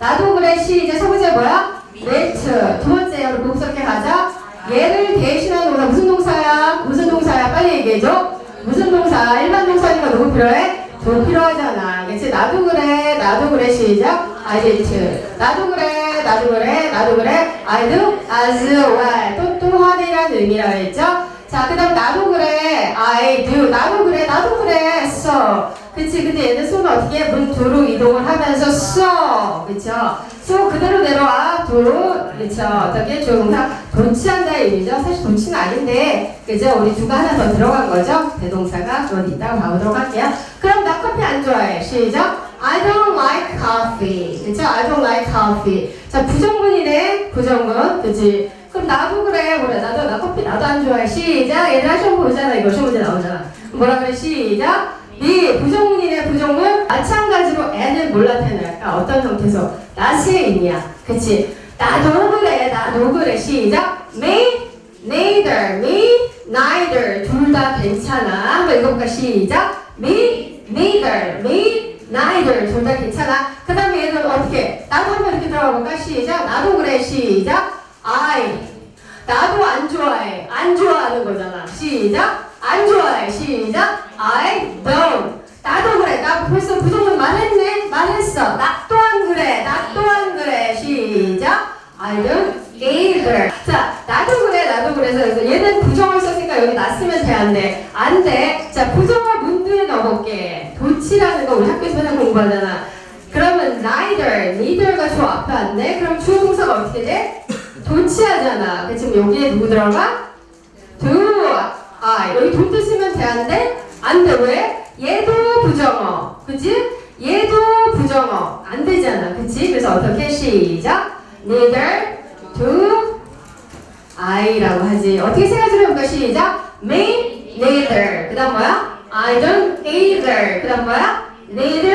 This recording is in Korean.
나도 그래 시작 첫 번째 뭐야? 레트 두 번째 우리 곱석해 가자 얘를 대신하는 동사 무슨 동사야? 무슨 동사야? 빨리 얘기해줘 무슨 동사? 일반 동사니까 누구 필요해? 돈 필요하잖아 그치? 나도 그래 나도 그래 시작 I did 나도 그래 나도 그래 나도 그래 I do as well 또 또한이라는 의미라 했죠? 자, 그 다음 나도 그래. I do. 나도 그래. 나도 그래. so. 그치. 근데 얘는 소는 어떻게 해? 문 두로 이동을 하면서 so. 그쵸? so 그대로 내려와. do. 그쵸? 어떻게 조동사 돈치한다 의미죠. 사실 돈치는 아닌데. 그죠? 우리 두가 하나 더 들어간 거죠? 대동사가. 그건 이따가 봐보도록 할게요. 그럼 나 커피 안 좋아해. 시작. I don't like coffee. 그쵸? I don't like coffee. 자, 부정문이네. 부정문. 그치? 그럼 나도 그래. 그래. 나도, 나 커피 나도 안 좋아해. 시작. 얘들아, 시험 보잖아. 이거 시험 문제 나오잖아. 뭐라 그래? 시작. 네, 부정문이네. 부정문. 마찬가지로 애는 몰라 태어날까? 어떤 형태에서? 의미야. 그치? 나도 그래. 나도 그래. 시작. Me, neither. Me, neither. 둘 다 괜찮아. 한번 읽어볼까? 시작. Me, neither. Me, neither. 둘 다 괜찮아. 그 다음에 얘는 어떻게? 나도 한번 이렇게 들어가 볼까? 시작. 나도 그래. 시작. I. 나도 안 좋아해. 안 좋아하는 거잖아. 시작. 안 좋아해. 시작. I don't. 나도 그래. 나 벌써 부정문 말했네. 말했어. 나 또한 그래. 나 또한 그래. 시작. I don't either. 자, 나도 그래. 나도 그래서 얘는 부정을 썼으니까 여기 나 쓰면 돼. 안 돼. 안 돼. 자, 부정을 문두에 넣어볼게. 도치라는 거 우리 학교에서 맨날 공부하잖아. 그러면 neither, neither가 주 앞에 왔네. 그럼 주어 동사가 어떻게 돼? 도치하잖아. 그 지금 여기에 누구 들어가? do. 아, 여기 don't 쓰면 돼, 안 돼? 왜? 얘도 부정어. 그지? 얘도 부정어. 안 되잖아. 그치? 그래서 어떻게? 시작. neither, do, I라고 하지. 어떻게 세 가지로 해볼까? 시작. Me, neither. 그 다음 뭐야? I don't either. 그 다음 뭐야? Neither do.